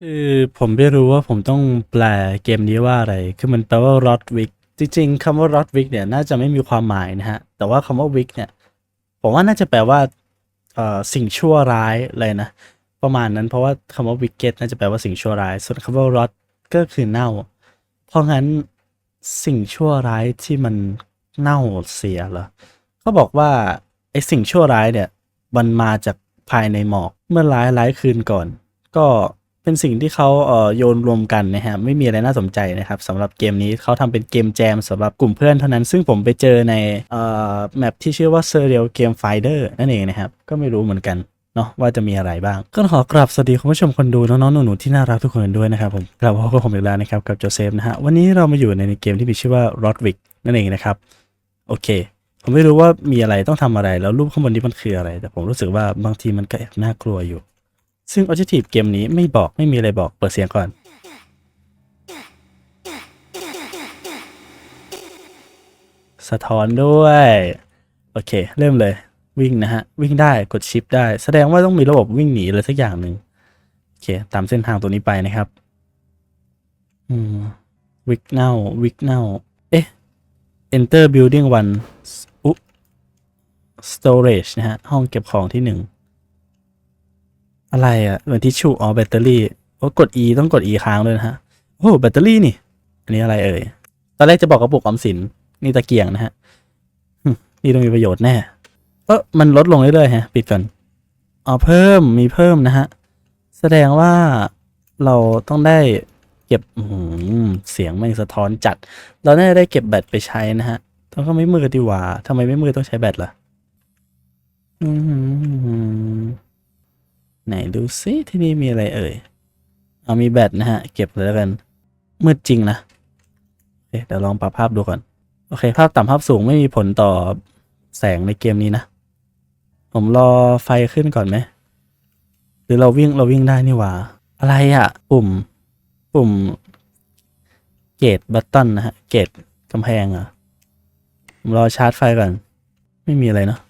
คือผมไม่รู้ว่าผมต้องแปลเกมนี้ว่าอะไร คือมันแปลว่า rot wick จริงๆคำว่า rot wick เนี่ยน่าจะไม่มีความหมายนะฮะ แต่ว่าคำว่า wick เนี่ย ผมว่าน่าจะแปลว่าเอ่อสิ่งชั่วร้ายเลยนะ ประมาณนั้นเพราะว่าคำว่า wicked น่าจะแปลว่าสิ่งชั่วร้าย ส่วนคำว่า rot ก็คือเน่า เพราะงั้นสิ่งชั่วร้ายที่มันเน่าเสียเหรอเขาบอกว่าไอ้สิ่งชั่วร้ายเนี่ยมันมาจากภายในหมอก เมื่อหลายหลายคืนก่อน ก็ เป็นสิ่งที่เขาเอ่อโยนรวมกันนะฮะไม่มีอะไรน่าสนใจนะครับสำหรับเกมนี้เขาทำเป็นเกมแจมสำหรับกลุ่มเพื่อนเท่านั้นซึ่งผมไปเจอในเอ่อแมปที่ชื่อว่า Serial Game Finder นั่นเองนะครับ ก็ไม่รู้เหมือนกันเนาะว่าจะมีอะไรบ้าง ก็ขอกราบสวัสดีคุณผู้ชมคนดูน้องๆหนูๆที่น่ารักทุกคนด้วยนะครับผมกลับมาพบกับผมอีกแล้วนะครับกับโจเซฟนะฮะวันนี้เรามาอยู่ในเกมที่มีชื่อว่า Rodwick นั่นเองนะครับโอเค ผมไม่รู้ว่ามีอะไรต้องทำอะไรแล้วรูปข้างบนนี้มันคืออะไร แต่ผมรู้สึกว่าบางทีมันก็แอบน่ากลัวอยู่ ซึ่ง Objective เกมนี้ไม่บอกไม่มีอะไรบอกเปิดเสียงก่อน สะท้อนด้วย โอเค เริ่มเลยวิ่งนะฮะ วิ่งได้กดชิปได้ แสดงว่าต้องมีระบบวิ่งหนีอะไรสักอย่างหนึ่งโอเค ตามเส้นทางตัวนี้ไปนะครับอืมวิกเน่าวิกเน่าเอ๊ะ enter building one อุ๊ storage นะฮะ ห้องเก็บของที่หนึ่ง อะไรอะ่ะเหมือนทิชชู่อ๋อแบตเตอรี่โอ้กด E ต้องกด E ค้างด้วยนะฮะโอ้แบตเตอรี่นี่ อันนี้อะไรเอ่ยตอนแรกจะบอกกระปุกออมสินนี่ตะเกียงนะฮะนี่ต้องมีประโยชน์แน่ เออมันลดลงเรื่อยๆฮะ ปิดก่อนอ๋อเพิ่มมีเพิ่มนะฮะ แสดงว่าเราต้องได้เก็บอื้อหือเสียงแม่งสะท้อนจัด เราน่าจะได้เก็บแบตไปใช้นะฮะต้องก็ไม่มืดดีกว่าทำไมไม่มืดต้องใช้แบตล่ะ อืม ไหนดูซิที่นี่มีอะไรเอ่ย เอามีแบตนะฮะ เก็บเลยแล้วกัน มืดจริงนะเเดี๋ยวลองปรับภาพดูก่อน โอเค ภาพต่ำภาพสูงไม่มีผลต่อแสงในเกมนี้นะ ผมรอไฟขึ้นก่อนไหม หรือเราวิ่งเราวิ่งได้นี่หว่า อะไรอะ่ะ ปุ่ม ปุ่ม เกตบัตตันนะฮะ เกตกำแพงเหรอะผมรอชาร์จไฟก่อน ไม่มีอะไรเนาะ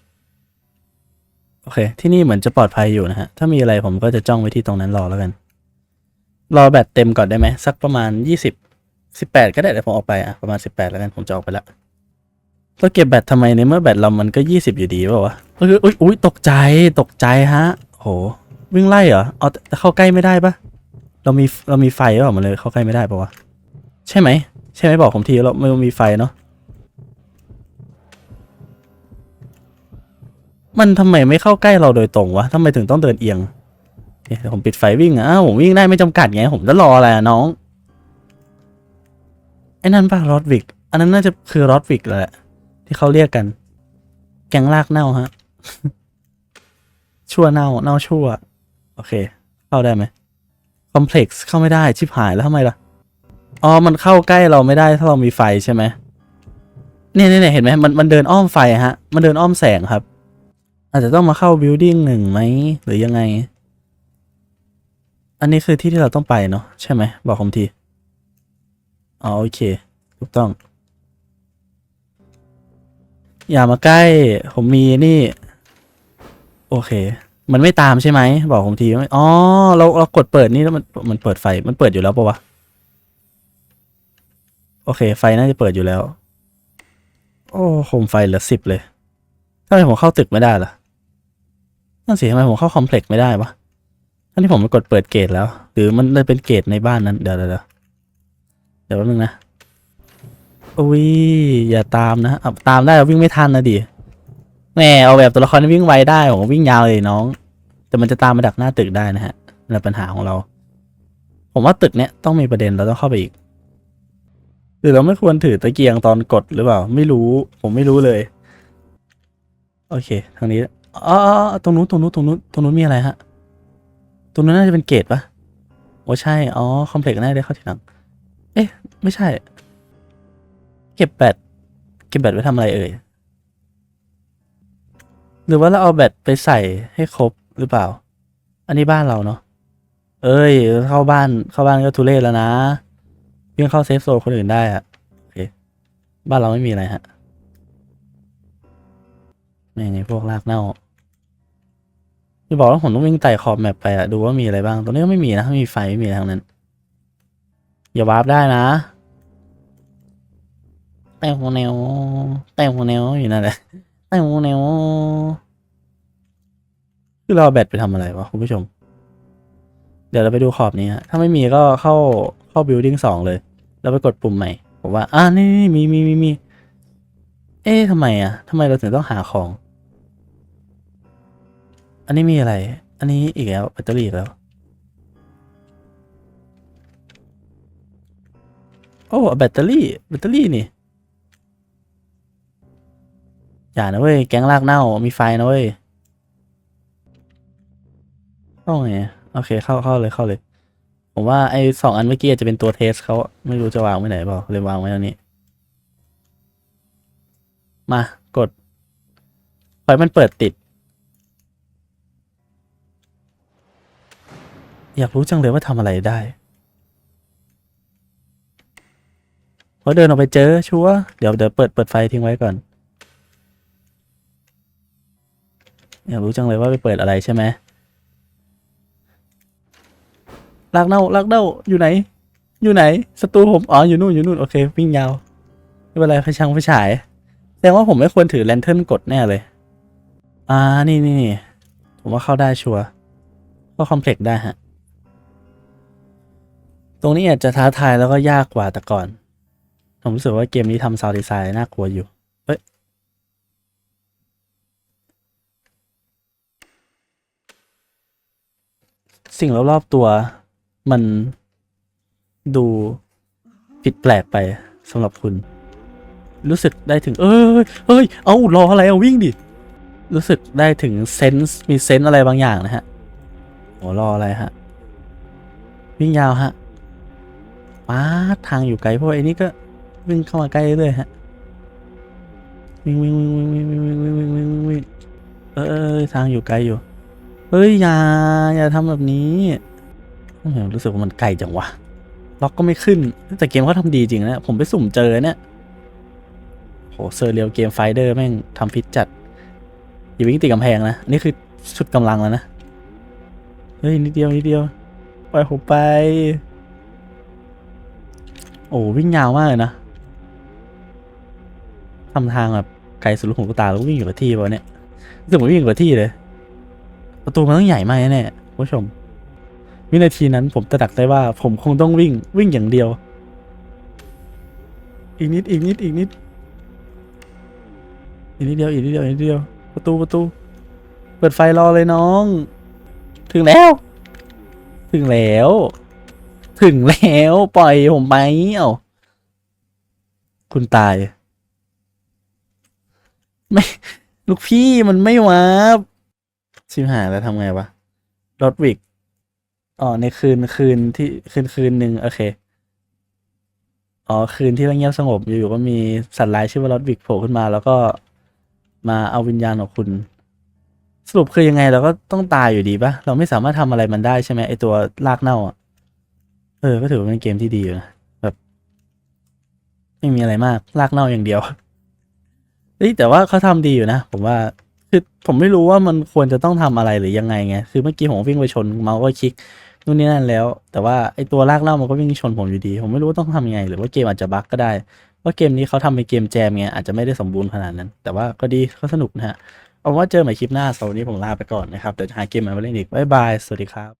โอเค ที่นี่เหมือนจะปลอดภัยอยู่นะฮะ ถ้ามีอะไรผมก็จะจ้องไว้ที่ตรงนั้นรอแล้วกัน รอแบตเต็มก่อนได้ไหม สักประมาณยี่สิบสิบแปดก็ได้เดี๋ยวผมออกไปอะ ประมาณสิบแปดแล้วกันผมจะออกไปละเราเก็บแบตทำไมในเมื่อแบตเรามันก็ยี่สิบอยู่ดีป่าวะเอยอุ้ยอุ้ยตกใจตกใจฮะ โห วิ่งไล่เหรอเอาแต่เข้าใกล้ไม่ได้ปะเรามีเรามีไฟหรือเปล่ามันเลยเข้าใกล้ไม่ได้ปะวะใช่ไหมใช่ไหมบอกผมทีเราไม่มีไฟเนาะ มันทำไมไม่เข้าใกล้เราโดยตรงวะทำไมถึงต้องเดินเอียงเอ๊ะเดี๋ยวผมปิดไฟวิ่งอะอ้าวผมวิ่งได้ไม่จำกัดไง ผมจะรออะไรอะน้อง ไอ้นั่นป่ะรอดวิก อันนั้นน่าจะคือรอดวิกแหละ ที่เขาเรียกกัน แกงลากเน่าฮะ ชั่วเน่า เน่าชั่ว โอเค เข้าได้ไหมคอมเพล็กซ์เข้าไม่ได้ ชิบหายแล้วทำไมล่ะ อ๋อ มันเข้าใกล้เราไม่ได้ถ้าเรามีไฟใช่ไหมเนี่ยเนี่ยเห็นไหมมันมันเดินอ้อมไฟฮะ มันเดินอ้อมแสงครับ อาจจะต้องมาเข้าบิลดิ้งหนึ่งไหมหรือยังไง อันนี้คือที่ที่เราต้องไปเนาะใช่ไหมบอกผมที อ๋อโอเค ถูกต้อง อย่ามาใกล้ ผมมีนี่ โอเค มันไม่ตามใช่ไหม บอกผมทีอ๋อเราเรากดเปิดนี่แล้วมันมันเปิดไฟมันเปิดอยู่แล้วปะวะโอเค ไฟน่าจะเปิดอยู่แล้ว โอ้โคมไฟเหลือสิบเลย ทำไมผมเข้าตึกไม่ได้ล่ะนั่นสิทำไมผมเข้าคอมเพล็กซ์ไม่ได้วะทั้งที่ผมกดเปิดเกตแล้ว หรือมันเลยเป็นเกตในบ้านนั้น เดี๋ยวเดี๋ยวเดี๋ยวเดี๋ยวแป๊บนึงนะอุ้ยอย่าตามนะอตามได้วิ่งไม่ทันนะดิแหมเอาแบบตัวละครที่วิ่งไวได้ผมวิ่งยาวเลยน้อง แต่มันจะตามมาดักหน้าตึกได้นะฮะนั่นแหละปัญหาของเรา ผมว่าตึกเนี้ยต้องมีประเด็นเราต้องเข้าไปอีก หรือเราไม่ควรถือตะเกียงตอนกดหรือเปล่า ไม่รู้ ผมไม่รู้เลย โอเค ทางนี้อ๋อตรงนู้นตรงนู้นตรงนู้นตรงนู้นมีอะไรฮะ ตรงนู้นน่าจะเป็นเกตปะโอ้ใช่ อ๋อ คอมเพล็กซ์น่าได้เข้าทีหลัง เอ๊ะ ไม่ใช่ เก็บแบต เก็บแบตไว้ทำอะไรเอ่ย หรือว่าเราเอาแบตไปใส่ให้ครบหรือเปล่า อันนี้บ้านเราเนาะ เอ้ย เข้าบ้าน เข้าบ้านก็ทุเรศแล้วนะเพียงเข้าเซฟโซนคนอื่นได้อะโอเค บ้านเราไม่มีอะไรฮะ แม่ไงพวกรากเน่าจะบอกว่าผมต้องวิ่งไต่ขอบแมปไปอะดูว่ามีอะไรบ้างตรงนี้ก็ไม่มีนะไม่มีไฟไม่มีทั้งนั้น อย่าวาร์ปได้นะ แต่หัวแนวแต่หัวแนวอยู่นั่นแหละแต่หัวแนวคือเราแบตไปทำอะไรวะคุณผู้ชม เดี๋ยวเราไปดูขอบนี้ฮะถ้าไม่มีก็เข้าเข้า building สองเลย แล้วไปกดปุ่มใหม่ผมว่าอ่านี่มีมีมีมีเอ๊ะทำไมอะทำไมเราถึงต้องหาของ อันนี้มีอะไร อันนี้อีกแล้วแบตเตอรี่อีกแล้ว โอ้แบตเตอรี่ แบตเตอรี่นี่ อย่านะเว้ย แก๊งลากเน่า มีไฟนะเว้ยเข้าไงโอเค เข้าเข้าเลยเข้าเลย ผมว่าไอ้สองอันเมื่อกี้จจะเป็นตัวเทสเขาไม่รู้จะวางไว้ไหนเปล่าเลยวางไว้ตรงนี้ มา กดไฟมันเปิดติด อยากรู้จังเลยว่าทำอะไรได้พอเดินออกไปเจอชัวเดี๋ยวเดี๋ยวเปิดเปิดไฟทิ้งไว้ก่อน อยากรู้จังเลยว่าไปเปิดอะไรใช่ไหมลากเน่าลากเน่าอยู่ไหน อยู่ไหนศัตรูผมอ๋ออยู่นู่นอยู่นู่นโอเควิ่งยาวไม่เป็นไรไฟช่างไฟฉายแสดงว่าผมไม่ควรถือแลนเทิร์นกดแน่เลย อ่านี่นี่นี่ผมว่าเข้าได้ชัวร์ก็คอมเพล็กซ์ได้ฮะ รงนี้อาจจะท้าทายแล้วก็ยากกว่าแต่ก่อน ผมรู้สึกว่าเกมนี้ทำซาวด์ดีไซน์น่ากลัวอยู่เฮ้ยสิ่งรอบๆตัวมันดูผิดแปลกไปสำหรับคุณ รู้สึกได้ถึง เอ้ยเอ้ย เอารออะไรเอาวิ่งดิ รู้สึกได้ถึงเซนส์มีเซนส์อะไรบางอย่างนะฮะโหรออะไรฮะ วิ่งยาวฮะ ป้าทางอยู่ไกลเพราะไอ้นี่ก็วิ่งเข้ามาใกล้เรื่อยฮะวิ่งวิ่งวิ่งวิ่งวิ่งวิ่งวิ่งวิ่งวิ่งวิ่งวิ่งเออเออเออทางอยู่ไกลอยู่ เฮ้ยอย่าอย่าทำแบบนี้รู้สึกว่ามันไกลจังวะล็อกก็ไม่ขึ้น แต่เกมเขาทำดีจริงนะ ผมไปสุ่มเจอเนี่ยโหเซอร์เรียลเกมไฟเดอร์แม่งทำพิษจัด อย่าวิ่งติดกำแพงนะ นี่คือชุดกำลังแล้วนะ เฮ้ยนิดเดียวนิดเดียว ปล่อยผมไป โอ้วิ่งยาวมากเลยนะทำทางแบบไกลสุดลูกหูลูกตาแล้ววิ่งอยู่กับที่วะเนี่ยรู้สึกเหมือนวิ่งอยู่กับที่เลย ประตูมันต้องใหญ่มากแน่ๆผู้ชม วินาทีนั้นผมตระหนักได้ว่า ผมคงต้องวิ่งวิ่งอย่างเดียว อีกนิดอีกนิดอีกนิดอีกนิดเดียวอีกนิดเดียวอีกนิดเดียวประตูประตู เปิดไฟรอเลยน้อง ถึงแล้ว ถึงแล้ว ถึงแล้วปล่อยผมไปเอ้าคุณตาย ไม่ ลูกพี่มันไม่วาบชิมหายแล้วทำไงวะรถวิกอ๋อในคืนคืนที่คืนคืนหนึ่งโอเค อ๋อ คืนที่เงียบสงบอยู่ๆก็มีสัตว์ร้ายชื่อว่ารถวิกโผล่ขึ้นมา แล้วก็มาเอาวิญญาณของคุณ สรุปคือยังไงเราก็ต้องตายอยู่ดีปะเราไม่สามารถทำอะไรมันได้ใช่ไหมไอตัวลากเน่าอะ เออ ก็ถือว่าเป็นเกมที่ดีอยู่นะ แบบ ไม่มีอะไรมากลากเน่าอย่างเดียวเฮ้ยแต่ว่าเขาทำดีอยู่นะ ผมว่า คือผมไม่รู้ว่ามันควรจะต้องทำอะไรหรือยังไงไง คือเมื่อกี้ผมวิ่งไปชนเมาส์ก็คลิกนู่นนี่นั่นแล้ว แต่ว่าไอตัวลากเน่ามันก็วิ่งชนผมอยู่ดี ผมไม่รู้ว่าต้องทำยังไง หรือว่าเกมอาจจะบั๊กก็ได้ ว่าเกมนี้เขาทำเป็นเกมแจมไงอาจจะไม่ได้สมบูรณ์ขนาดนั้น แต่ว่าก็ดีก็สนุกนะฮะ เอาว่าเจอใหม่คลิปหน้าสำหรับวันนี้ผมลาไปก่อนนะครับ เดี๋ยวจะหาเกมใหม่มาเล่นอีกบ๊ายบาย สวัสดีครับ